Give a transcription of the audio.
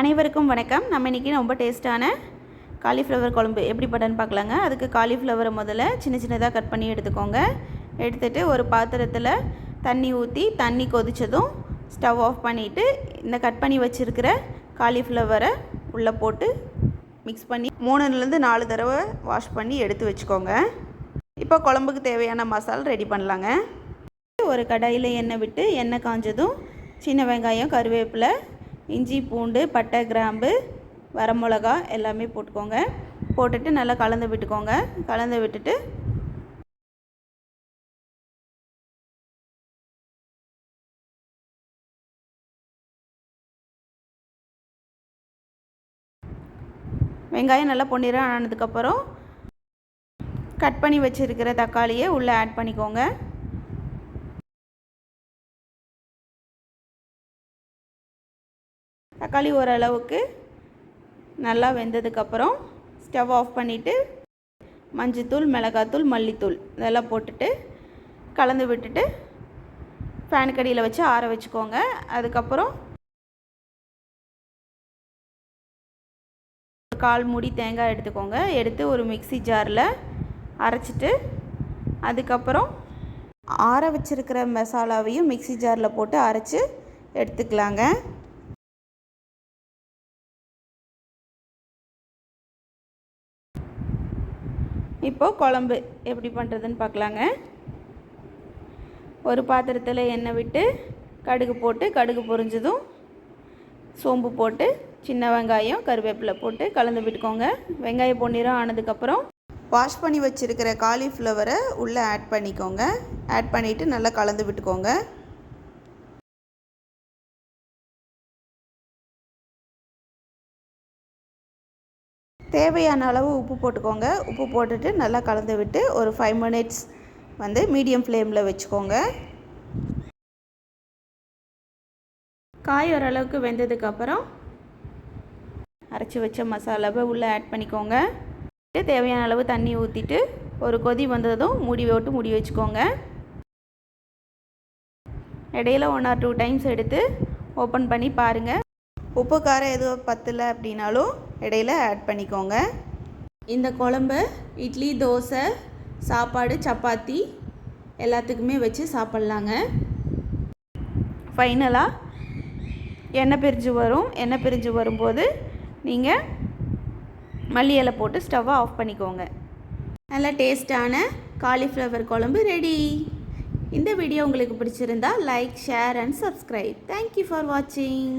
அனைவருக்கும் வணக்கம். நம்ம இன்றைக்கி ரொம்ப டேஸ்ட்டான காலிஃப்ளவர் குழம்பு எப்படி பட்டன்னு பார்க்கலாங்க. அதுக்கு காலிஃப்ளவரை முதல்ல சின்ன சின்னதாக கட் பண்ணி எடுத்துக்கோங்க. எடுத்துகிட்டு ஒரு பாத்திரத்தில் தண்ணி ஊற்றி தண்ணி கொதித்ததும் ஸ்டவ் ஆஃப் பண்ணிவிட்டு இந்த கட் பண்ணி வச்சுருக்கிற காலிஃப்ளவரை உள்ளே போட்டு மிக்ஸ் பண்ணி மூணுலேருந்து நாலு தடவை வாஷ் பண்ணி எடுத்து வச்சுக்கோங்க. இப்போ குழம்புக்கு தேவையான மசாலா ரெடி பண்ணலாங்க. ஒரு கடாயில் எண்ணெய் விட்டு எண்ணெய் காஞ்சதும் சின்ன வெங்காயம் கருவேப்பிலை இஞ்சி பூண்டு பட்டை கிராம்பு வரமிளகா எல்லாமே போட்டுக்கோங்க. போட்டுட்டு நல்லா கலந்து விட்டுக்கோங்க. கலந்து விட்டுட்டு வெங்காயம் நல்லா பொன்னிறம் ஆனதுக்கப்புறம் கட் பண்ணி வச்சுருக்கிற தக்காளியை உள்ளே ஆட் பண்ணிக்கோங்க. தக்காளி ஓரளவுக்கு நல்லா வெந்ததுக்கப்புறம் ஸ்டவ் ஆஃப் பண்ணிவிட்டு மஞ்சத்தூள் மிளகாத்தூள் மல்லித்தூள் இதெல்லாம் போட்டுட்டு கலந்து விட்டுட்டு ஃபேன் கடியில் வச்சு ஆற வச்சுக்கோங்க. அதுக்கப்புறம் கால் மூடி தேங்காய் எடுத்துக்கோங்க. எடுத்து ஒரு மிக்சி ஜாரில் அரைச்சிட்டு அதுக்கப்புறம் ஆற வச்சுருக்கிற மசாலாவையும் மிக்சி ஜாரில் போட்டு அரைச்சி எடுத்துக்கலாங்க. இப்போது குழம்பு எப்படி பண்ணுறதுன்னு பார்க்கலாங்க. ஒரு பாத்திரத்தில் எண்ணெய் விட்டு கடுகு போட்டு கடுகு பொரிஞ்சதும் சோம்பு போட்டு சின்ன வெங்காயம் கருவேப்பிலை போட்டு கலந்து விட்டுக்கோங்க. வெங்காயம் பொன்னிறம் ஆனதுக்கப்புறம் வாஷ் பண்ணி வச்சுருக்கிற காலிஃப்ளவரை உள்ளே ஆட் பண்ணிக்கோங்க. ஆட் பண்ணிவிட்டு நல்லா கலந்து விட்டுக்கோங்க. தேவையான அளவு உப்பு போட்டுக்கோங்க. உப்பு போட்டுட்டு நல்லா கலந்து விட்டு ஒரு ஃபைவ் மினிட்ஸ் வந்து மீடியம் ஃப்ளேமில் வச்சுக்கோங்க. காய் ஓரளவுக்கு வெந்ததுக்கப்புறம் அரைச்சி வச்ச மசாலாவை உள்ளே ஆட் பண்ணிக்கோங்க. தேவையான அளவு தண்ணி ஊற்றிட்டு ஒரு கொதி வந்ததும் மூடி விட்டு மூடி வச்சுக்கோங்க. இடையில ஒன் ஆர் டூ டைம்ஸ் எடுத்து ஓப்பன் பண்ணி பாருங்கள் உப்பு காரம் எதுவும் பத்தலை அப்படின்னாலும் இடையில ஆட் பண்ணிக்கோங்க. இந்த குழம்பு இட்லி தோசை சாப்பாடு சப்பாத்தி எல்லாத்துக்குமே வச்சு சாப்பிட்லாங்க. ஃபைனலாக எண்ணெய் பிரிஞ்சு வரும். எண்ணெய் பிரிஞ்சு வரும்போது நீங்கள் மல்லி இலை போட்டு ஸ்டவ்வை ஆஃப் பண்ணிக்கோங்க. நல்லா டேஸ்டான காலிஃப்ளவர் குழம்பு ரெடி இந்த வீடியோ உங்களுக்கு பிடிச்சிருந்தா like share and subscribe thank you for வாட்சிங்